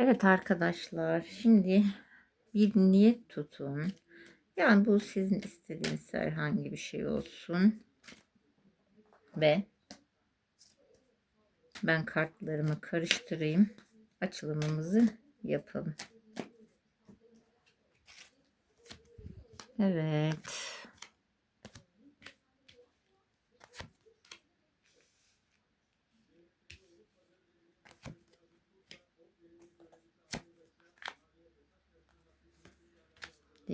Evet arkadaşlar şimdi bir niyet tutun. Yani bu sizin istediğiniz herhangi bir şey olsun. Ve ben kartlarımı karıştırayım. Açılımımızı yapalım. Evet.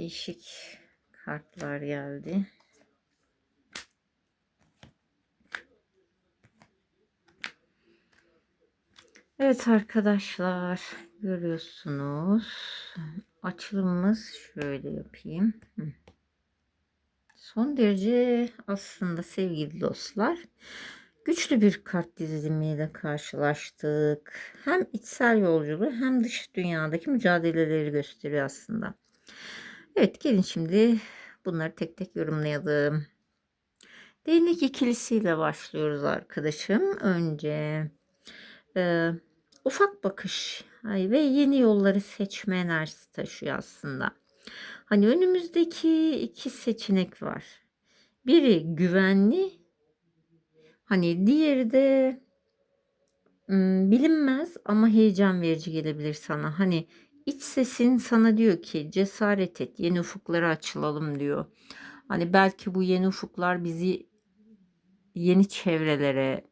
Değişik kartlar geldi. Evet arkadaşlar görüyorsunuz. Açılımımız şöyle yapayım. Son derece aslında sevgili dostlar güçlü bir kart dizilimiyle karşılaştık. Hem içsel yolculuğu hem dış dünyadaki mücadeleleri gösteriyor aslında. Evet gelin şimdi bunları tek tek yorumlayalım. Değnek ikilisiyle başlıyoruz arkadaşım. Önce e, ufak bakış ve yeni yolları seçme enerjisi taşıyor aslında. Hani önümüzdeki iki seçenek var. Biri güvenli, hani diğeri de bilinmez ama heyecan verici gelebilir sana. Hani iç sesin sana diyor ki cesaret et, yeni ufuklara açılalım diyor. Hani belki bu yeni ufuklar bizi yeni çevrelere,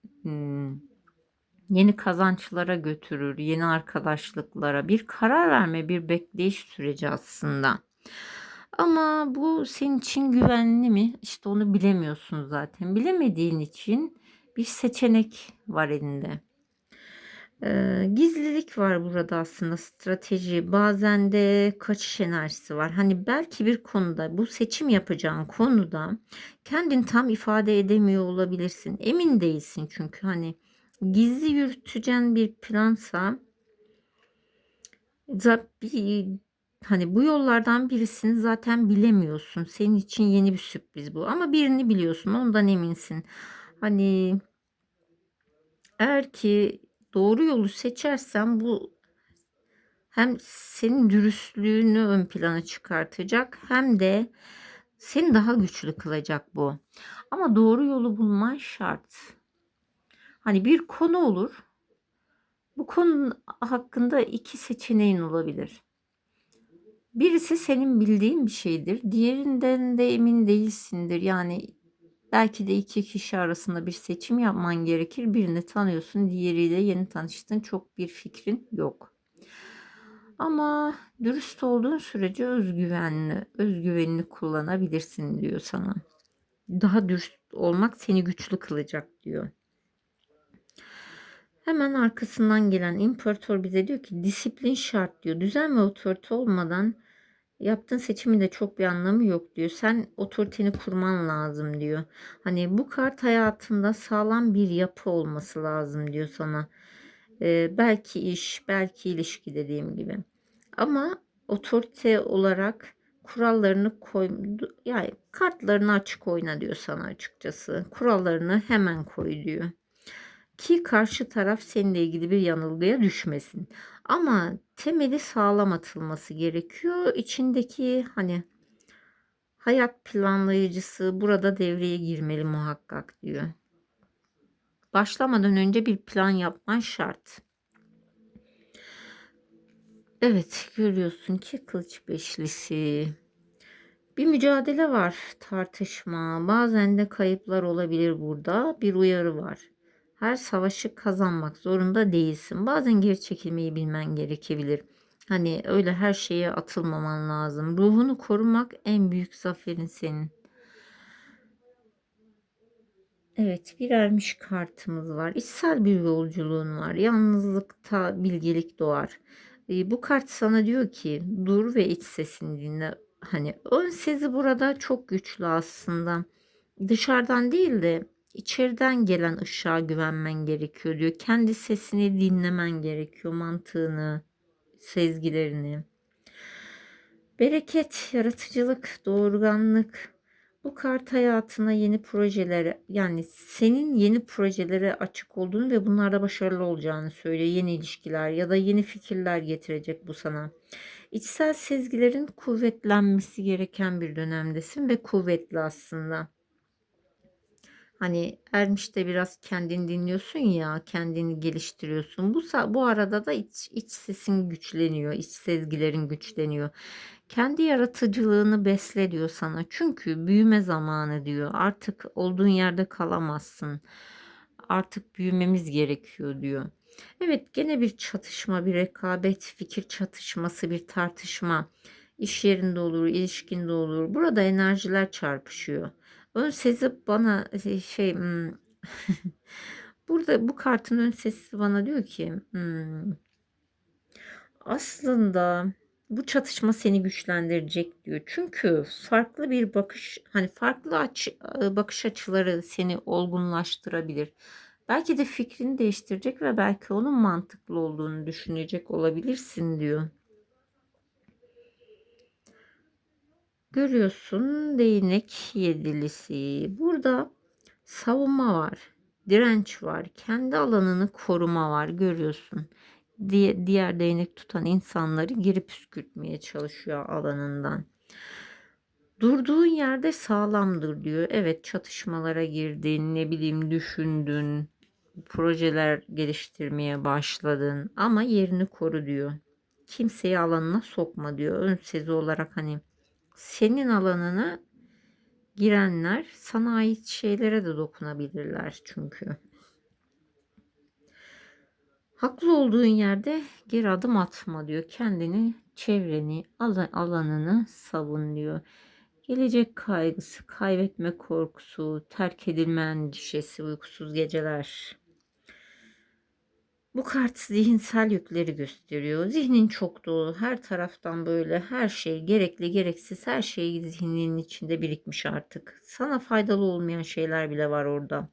yeni kazançlara götürür, yeni arkadaşlıklara, bir karar verme, bir bekleyiş süreci aslında. Ama bu senin için güvenli mi? İşte onu bilemiyorsun zaten. Bilemediğin için bir seçenek var elinde. Ee, gizlilik var burada aslında strateji bazen de kaçış enerjisi var. Hani belki bir konuda bu seçim yapacağın konuda kendini tam ifade edemiyor olabilirsin. Emin değilsin çünkü hani gizli yürüteceğin bir plansa bir hani bu yollardan birisini zaten bilemiyorsun. Senin için yeni bir sürpriz bu. Ama birini biliyorsun. Ondan eminsin. Hani eğer ki doğru yolu seçersen bu hem senin dürüstlüğünü ön plana çıkartacak hem de seni daha güçlü kılacak bu. Ama doğru yolu bulman şart. Hani bir konu olur. Bu konu hakkında iki seçeneğin olabilir. Birisi senin bildiğin bir şeydir. Diğerinden de emin değilsindir. Yani belki de iki kişi arasında bir seçim yapman gerekir. Birini tanıyorsun, diğeriyle yeni tanıştın. Çok bir fikrin yok. Ama dürüst olduğun sürece özgüvenli, özgüvenini kullanabilirsin diyor sana. Daha dürüst olmak seni güçlü kılacak diyor. Hemen arkasından gelen imparator bize diyor ki disiplin şart diyor. Düzen ve otorite olmadan yaptığın seçimin de çok bir anlamı yok diyor. Sen otoriteni kurman lazım diyor. Hani bu kart hayatında sağlam bir yapı olması lazım diyor sana. Ee, belki iş, belki ilişki dediğim gibi. Ama otorite olarak kurallarını koy yani kartlarını açık oyna diyor sana açıkçası. Kurallarını hemen koy diyor ki karşı taraf seninle ilgili bir yanılgıya düşmesin. Ama temeli sağlam atılması gerekiyor. İçindeki hani hayat planlayıcısı burada devreye girmeli muhakkak diyor. Başlamadan önce bir plan yapman şart. Evet görüyorsun ki kılıç beşlisi. Bir mücadele var, tartışma, bazen de kayıplar olabilir burada. Bir uyarı var. Her savaşı kazanmak zorunda değilsin. Bazen geri çekilmeyi bilmen gerekebilir. Hani öyle her şeye atılmaman lazım. Ruhunu korumak en büyük zaferin senin. Evet bir ermiş kartımız var. İçsel bir yolculuğun var. Yalnızlıkta bilgelik doğar. E, bu kart sana diyor ki dur ve iç sesini dinle. Hani ön sezi burada çok güçlü aslında. Dışarıdan değil de içeriden gelen ışığa güvenmen gerekiyor diyor. Kendi sesini dinlemen gerekiyor, mantığını, sezgilerini. Bereket, yaratıcılık, doğurganlık, Bu kart hayatına yeni projelere yani senin yeni projelere açık olduğunu ve bunlarda başarılı olacağını söylüyor. Yeni ilişkiler ya da yeni fikirler getirecek bu sana. İçsel sezgilerin kuvvetlenmesi gereken bir dönemdesin ve kuvvetli aslında. Hani Ermiş'te biraz kendini dinliyorsun ya, kendini geliştiriyorsun. Bu bu arada da iç, iç sesin güçleniyor, iç sezgilerin güçleniyor. Kendi yaratıcılığını besle diyor sana. Çünkü büyüme zamanı diyor. Artık olduğun yerde kalamazsın. Artık büyümemiz gerekiyor diyor. Evet gene bir çatışma, bir rekabet, fikir çatışması, bir tartışma. İş yerinde olur, ilişkinde olur. Burada enerjiler çarpışıyor. Ön sezi bana e, şey hmm, burada bu kartın ön sesi bana diyor ki hmm, aslında bu çatışma seni güçlendirecek diyor. Çünkü farklı bir bakış hani farklı aç, e, bakış açıları seni olgunlaştırabilir. Belki de fikrini değiştirecek ve belki onun mantıklı olduğunu düşünecek olabilirsin diyor. Görüyorsun değnek yedilisi. Burada savunma var. Direnç var. Kendi alanını koruma var. Görüyorsun. Diye, diğer değnek tutan insanları geri püskürtmeye çalışıyor alanından. Durduğun yerde sağlamdır diyor. Evet çatışmalara girdin, ne bileyim düşündün, projeler geliştirmeye başladın ama yerini koru diyor. Kimseyi alanına sokma diyor. Ön sezi olarak hani senin alanına girenler sana ait şeylere de dokunabilirler çünkü. Haklı olduğun yerde geri adım atma diyor. Kendini, çevreni, alanını savun diyor. Gelecek kaygısı, kaybetme korkusu, terk edilme endişesi, uykusuz geceler. Bu kart zihinsel yükleri gösteriyor. Zihnin çok dolu. Her taraftan böyle her şey gerekli gereksiz her şey zihninin içinde birikmiş artık. Sana faydalı olmayan şeyler bile var orada.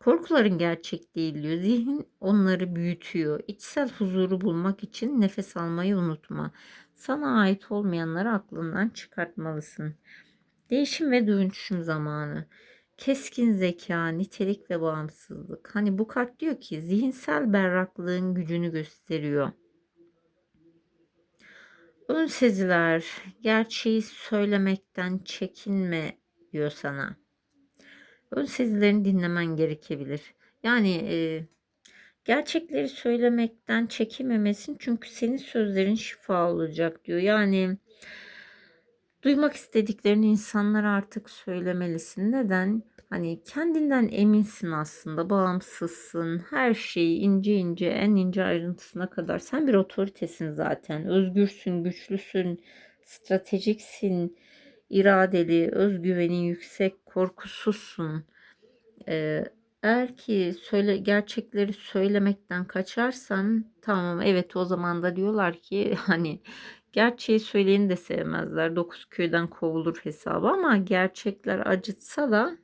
Korkuların gerçek değil diyor. Zihin onları büyütüyor. İçsel huzuru bulmak için nefes almayı unutma. Sana ait olmayanları aklından çıkartmalısın. Değişim ve dönüşüm zamanı. Keskin zeka, nitelik ve bağımsızlık. Hani bu kart diyor ki zihinsel berraklığın gücünü gösteriyor. Ön seziler, gerçeği söylemekten çekinme diyor sana. Ön sezilerini dinlemen gerekebilir. Yani e, gerçekleri söylemekten çekinmemesin çünkü senin sözlerin şifa olacak diyor. Yani duymak istediklerini insanlara artık söylemelisin. Neden? Hani kendinden eminsin aslında, bağımsızsın. Her şeyi ince ince, en ince ayrıntısına kadar. Sen bir otoritesin zaten. Özgürsün, güçlüsün, stratejiksin, iradeli, özgüvenin yüksek, korkusuzsun. Ee, eğer ki söyle gerçekleri söylemekten kaçarsan tamam evet o zaman da diyorlar ki hani gerçeği söyleyeni de sevmezler. Dokuz köyden kovulur hesabı ama gerçekler acıtsa da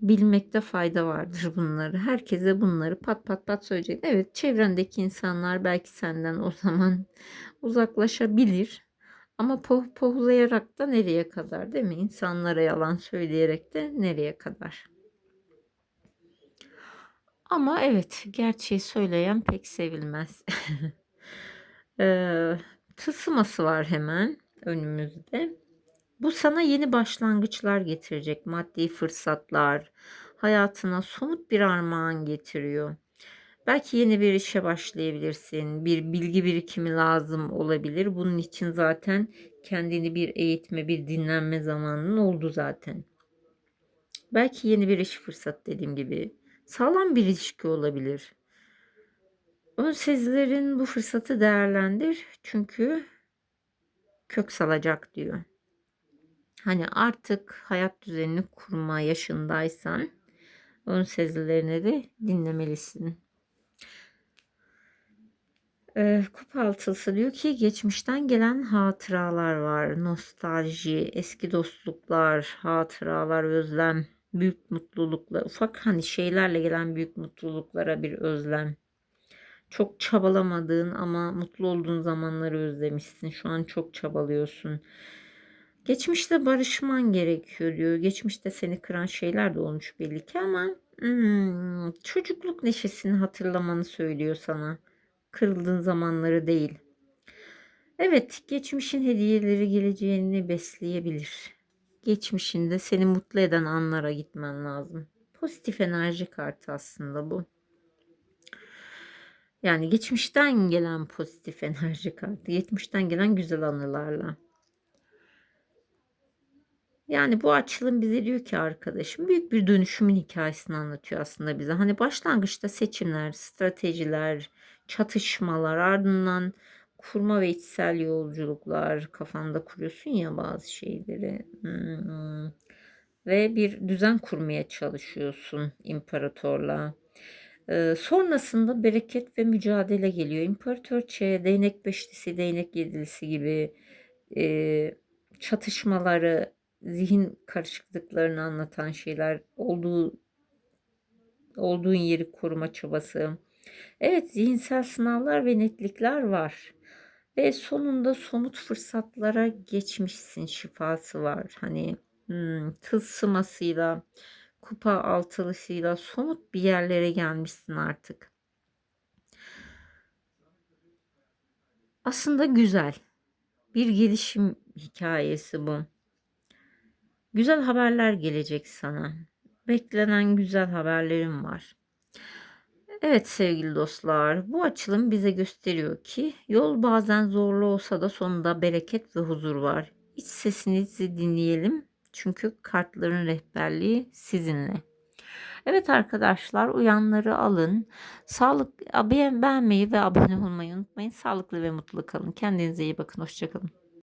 bilmekte fayda vardır bunları. Herkese bunları pat pat pat söyleyecek. Evet çevrendeki insanlar belki senden o zaman uzaklaşabilir. Ama poh pohlayarak da nereye kadar değil mi? İnsanlara yalan söyleyerek de nereye kadar? Ama evet gerçeği söyleyen pek sevilmez. ee, tısıması var hemen önümüzde. Bu sana yeni başlangıçlar getirecek. Maddi fırsatlar, hayatına somut bir armağan getiriyor. Belki yeni bir işe başlayabilirsin. Bir bilgi birikimi lazım olabilir. Bunun için zaten kendini bir eğitme, bir dinlenme zamanın oldu zaten. Belki yeni bir iş fırsat dediğim gibi. Sağlam bir ilişki olabilir. Ön sezilerin bu fırsatı değerlendir. Çünkü kök salacak diyor. Hani artık hayat düzenini kurma yaşındaysan ön sezilerini de dinlemelisin. Ee, kupa altısı diyor ki geçmişten gelen hatıralar var. Nostalji, eski dostluklar, hatıralar, özlem, büyük mutluluklar, ufak hani şeylerle gelen büyük mutluluklara bir özlem. Çok çabalamadığın ama mutlu olduğun zamanları özlemişsin. Şu an çok çabalıyorsun. Geçmişte barışman gerekiyor diyor. Geçmişte seni kıran şeyler de olmuş belli ki ama hmm, çocukluk neşesini hatırlamanı söylüyor sana. Kırıldığın zamanları değil. Evet, geçmişin hediyeleri geleceğini besleyebilir. Geçmişinde seni mutlu eden anlara gitmen lazım. Pozitif enerji kartı aslında bu. Yani geçmişten gelen pozitif enerji kartı. Geçmişten gelen güzel anılarla. Yani bu açılım bize diyor ki arkadaşım büyük bir dönüşümün hikayesini anlatıyor aslında bize. Hani başlangıçta seçimler, stratejiler, çatışmalar ardından kurma ve içsel yolculuklar kafanda kuruyorsun ya bazı şeyleri. Hmm. Ve bir düzen kurmaya çalışıyorsun imparatorla. Sonrasında bereket ve mücadele geliyor. İmparatorçe, değnek beşlisi, değnek yedilisi gibi e, çatışmaları, zihin karışıklıklarını anlatan şeyler olduğu olduğun yeri koruma çabası. Evet zihinsel sınavlar ve netlikler var. Ve sonunda somut fırsatlara geçmişsin şifası var. Hani hmm, tılsımasıyla, kupa altılısıyla somut bir yerlere gelmişsin artık. Aslında güzel. Bir gelişim hikayesi bu. Güzel haberler gelecek sana. Beklenen güzel haberlerim var. Evet sevgili dostlar, bu açılım bize gösteriyor ki yol bazen zorlu olsa da sonunda bereket ve huzur var. İç sesinizi dinleyelim çünkü kartların rehberliği sizinle. Evet arkadaşlar uyanları alın. Sağlık beğenmeyi ve abone olmayı unutmayın. Sağlıklı ve mutlu kalın. Kendinize iyi bakın. Hoşçakalın.